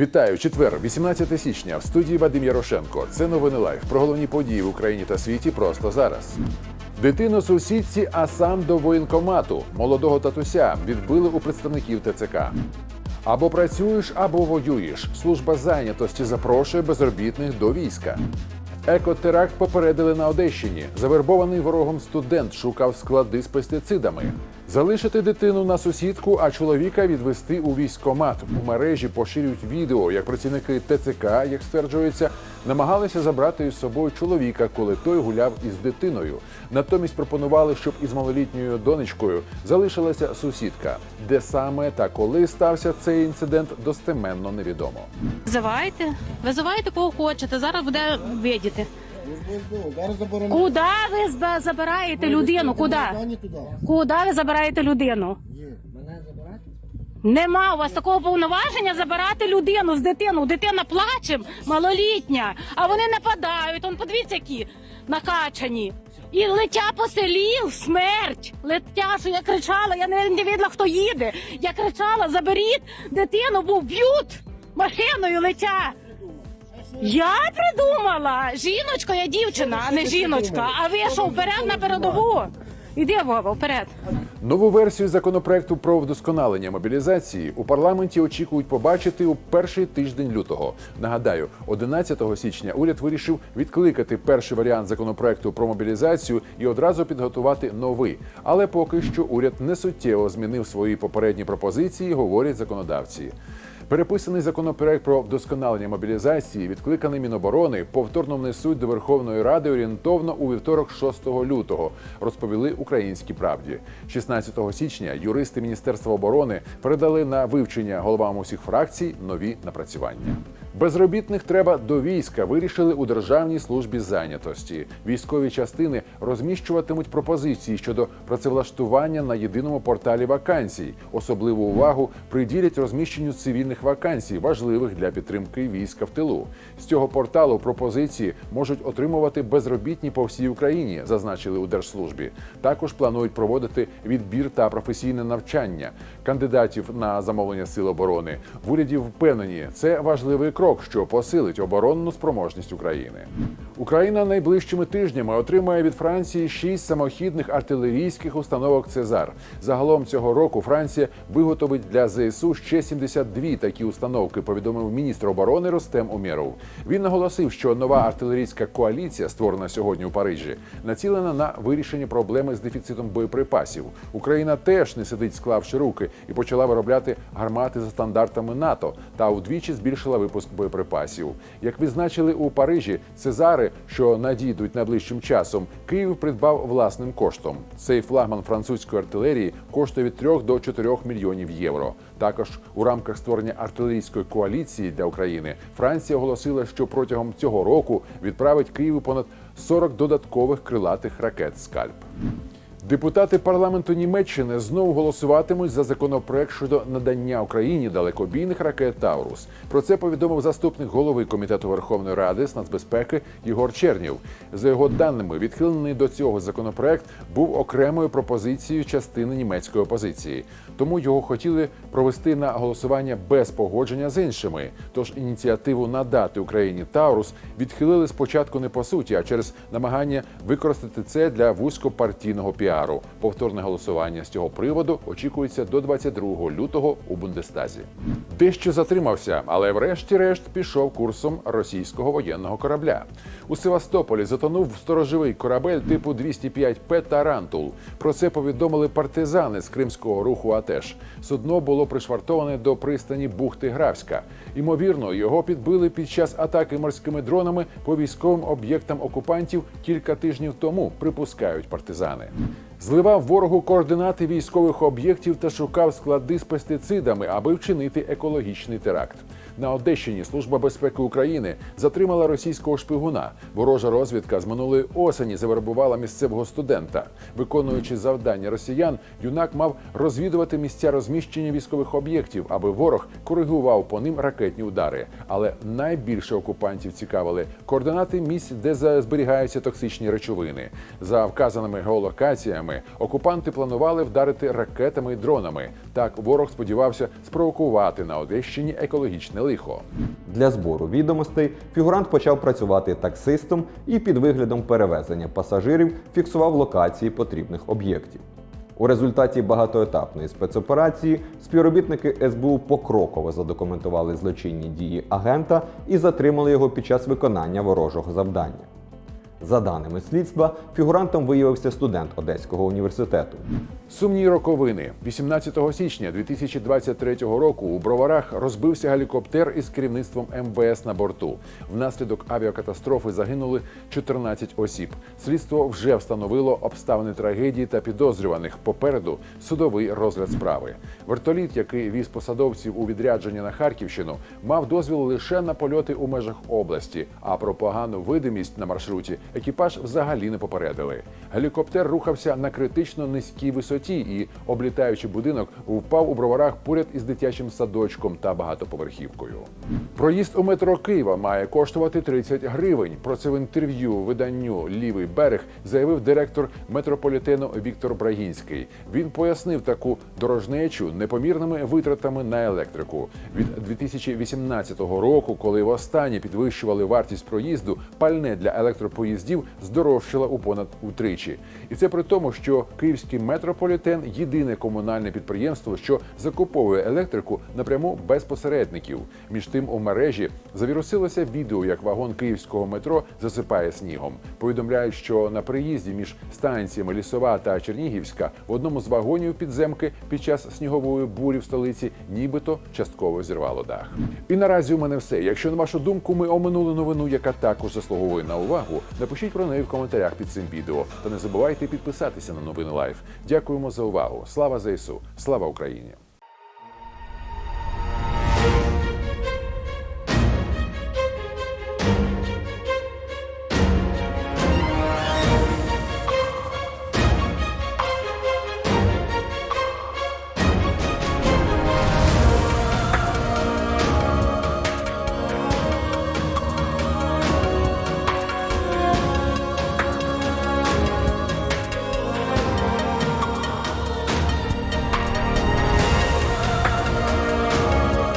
Вітаю четвер, 18 січня. В студії Вадим Ярошенко. Це новини лайф про головні події в Україні та світі просто зараз. Дитину сусідці, а сам до воєнкомату. Молодого татуся відбили у представників ТЦК. Або працюєш, або воюєш. Служба зайнятості запрошує безробітних до війська. Екотеракт попередили на Одещині. Завербований ворогом студент шукав склади з пестицидами. Залишити дитину на сусідку, а чоловіка відвести у військкомат. У мережі поширюють відео, як працівники ТЦК, як стверджується, намагалися забрати із собою чоловіка, коли той гуляв із дитиною. Натомість пропонували, щоб із малолітньою донечкою залишилася сусідка. Де саме та коли стався цей інцидент, достеменно невідомо. Визивайте, визивайте кого хочете. Зараз буде видіти. Зараз заборонено. Куди ви забираєте людину? Куди? Туди. Куди ви забираєте людину? Нема у вас такого повноваження забирати людину з дитину. Дитина плаче, малолітня, а вони нападають. Он подивіться, які накачані. І летя по селі смерть. Летя, що я кричала, я не, не видела, хто їде. Я кричала: заберіть дитину, бо вб'ють машиною летя. Я придумала. Жіночка, я дівчина, а не жіночка. А ви що, вперед на передову? Іди, Вова, вперед. Нову версію законопроекту про вдосконалення мобілізації у парламенті очікують побачити у перший тиждень лютого. Нагадаю, 11 січня уряд вирішив відкликати перший варіант законопроекту про мобілізацію і одразу підготувати новий. Але поки що уряд не суттєво змінив свої попередні пропозиції, говорять законодавці. Переписаний законопроект про вдосконалення мобілізації, відкликаний Міноборони, повторно внесуть до Верховної Ради орієнтовно у вівторок 6 лютого, розповіли українській правді. 16 січня юристи Міністерства оборони передали на вивчення головам усіх фракцій нові напрацювання. Безробітних треба до війська. Вирішили у Державній службі зайнятості. Військові частини розміщуватимуть пропозиції щодо працевлаштування на єдиному порталі вакансій. Особливу увагу приділять розміщенню цивільних вакансій, важливих для підтримки війська в тилу. З цього порталу пропозиції можуть отримувати безробітні по всій Україні, зазначили у держслужбі. Також планують проводити відбір та професійне навчання кандидатів на замовлення сил оборони. В уряді впевнені, це важливий крок, що посилить оборонну спроможність України. Україна найближчими тижнями отримає від Франції шість самохідних артилерійських установок Цезар. Загалом цього року Франція виготовить для ЗСУ ще 72 такі установки. Повідомив міністр оборони Ростем Умєров. Він наголосив, що нова артилерійська коаліція, створена сьогодні у Парижі, націлена на вирішення проблеми з дефіцитом боєприпасів. Україна теж не сидить, склавши руки, і почала виробляти гармати за стандартами НАТО та удвічі збільшила випуск боєприпасів. Як відзначили у Парижі, Цезари, що надійдуть найближчим часом, Київ придбав власним коштом. Цей флагман французької артилерії коштує від 3 до 4 мільйонів євро. Також у рамках створення артилерійської коаліції для України Франція оголосила, що протягом цього року відправить Києву понад 40 додаткових крилатих ракет Скальп. Депутати парламенту Німеччини знову голосуватимуть за законопроект щодо надання Україні далекобійних ракет Таурус. Про це повідомив заступник голови комітету Верховної Ради з нацбезпеки Єгор Чернів. За його даними, відхилений до цього законопроект був окремою пропозицією частини німецької опозиції. Тому його хотіли провести на голосування без погодження з іншими. Тож ініціативу надати Україні Таурус відхилили спочатку не по суті, а через намагання використати це для вузькопартійного піару. Повторне голосування з цього приводу очікується до 22 лютого у Бундестазі. Дещо затримався, але врешті-решт пішов курсом російського воєнного корабля. У Севастополі затонув сторожовий корабель типу 205П Тарантул. Про це повідомили партизани з кримського руху АТЕШ. Судно було пришвартоване до пристані бухти Гравська. Ймовірно, його підбили під час атаки морськими дронами по військовим об'єктам окупантів кілька тижнів тому, припускають партизани. Зливав ворогу координати військових об'єктів та шукав склади з пестицидами, аби вчинити екологічний теракт. На Одещині Служба безпеки України затримала російського шпигуна. Ворожа розвідка з минулої осені завербувала місцевого студента. Виконуючи завдання росіян, юнак мав розвідувати місця розміщення військових об'єктів, аби ворог коригував по ним ракетні удари. Але найбільше окупантів цікавили координати місць, де зберігаються токсичні речовини. За вказаними геолокаціями росіянами. Окупанти планували вдарити ракетами і дронами. Так ворог сподівався спровокувати на Одещині екологічне лихо. Для збору відомостей фігурант почав працювати таксистом і під виглядом перевезення пасажирів фіксував локації потрібних об'єктів. У результаті багатоетапної спецоперації співробітники СБУ покроково задокументували злочинні дії агента і затримали його під час виконання ворожого завдання. За даними слідства, фігурантом виявився студент Одеського університету. Сумні роковини 18 січня 2023 року у броварах розбився гелікоптер із керівництвом МВС на борту. Внаслідок авіакатастрофи загинули 14 осіб. Слідство вже встановило обставини трагедії та підозрюваних. Попереду судовий розгляд справи. Вертоліт, який віз посадовців у відрядження на Харківщину, мав дозвіл лише на польоти у межах області. А про погану видимість на маршруті екіпаж взагалі не попередили. Гелікоптер рухався на критично низькій висоті і, облітаючи будинок, впав у броварах поряд із дитячим садочком та багатоповерхівкою. Проїзд у метро Києва має коштувати 30 гривень. Про це в інтерв'ю виданню Лівий берег заявив директор метрополітену Віктор Брагінський. Він пояснив таку дорожнечу непомірними витратами на електрику. Від 2018 року, коли востаннє підвищували вартість проїзду, пальне для електропоїздів здорожчало у понад утричі. І це при тому, що київський метрополітен єдине комунальне підприємство, що закуповує електрику напряму без посередників. Між тим у мережі завірусилося відео, як вагон київського метро засипає снігом. Повідомляють, що на приїзді між станціями Лісова та Чернігівська в одному з вагонів підземки під час снігової бурі в столиці нібито частково зірвало дах. І наразі у мене все. Якщо на вашу думку ми оминули новину, яка також заслуговує на увагу, напишіть про неї в коментарях під цим відео. Та не забувайте підписатися на новини Лайф. Дякуємо за увагу. Слава ЗСУ! Слава Україні!